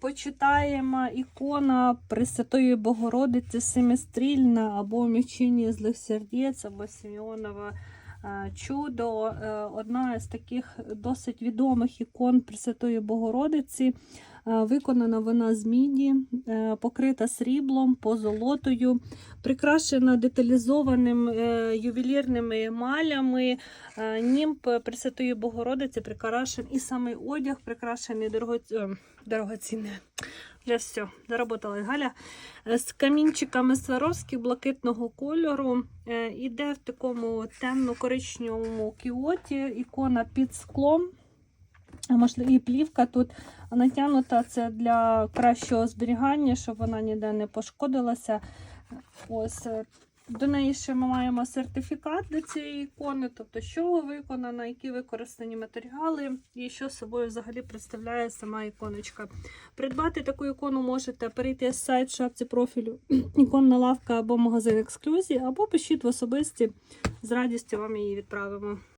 почитаємо ікона Пресвятої Богородиці Семистрільна або Мічині злих сердець, або Сімеонова е, чудо. Е, Одна з таких досить відомих ікон Пресвятої Богородиці. Е, Виконана вона з міді, е, покрита сріблом, позолотою, прикрашена деталізованим е, ювелірними емалями. Е, Німб Пресвятої Богородиці прикрашен і самий одяг прикрашений дорогоці... е, дорогоцінний. Вже все, заработала Галя. З камінчиками Сваровських блакитного кольору. Іде в такому темно-коричневому кіоті, ікона під склом. Можливо, і плівка тут натягнута це для кращого зберігання, щоб вона ніде не пошкодилася. Ось е, до неї ще ми маємо сертифікат до цієї ікони, тобто що виконано, які використані матеріали, і що собою взагалі представляє сама іконочка. Придбати таку ікону можете перейти з сайт в шапці профілю іконна лавка або магазин ексклюзії, або пишіть в особисті. З радістю вам її відправимо.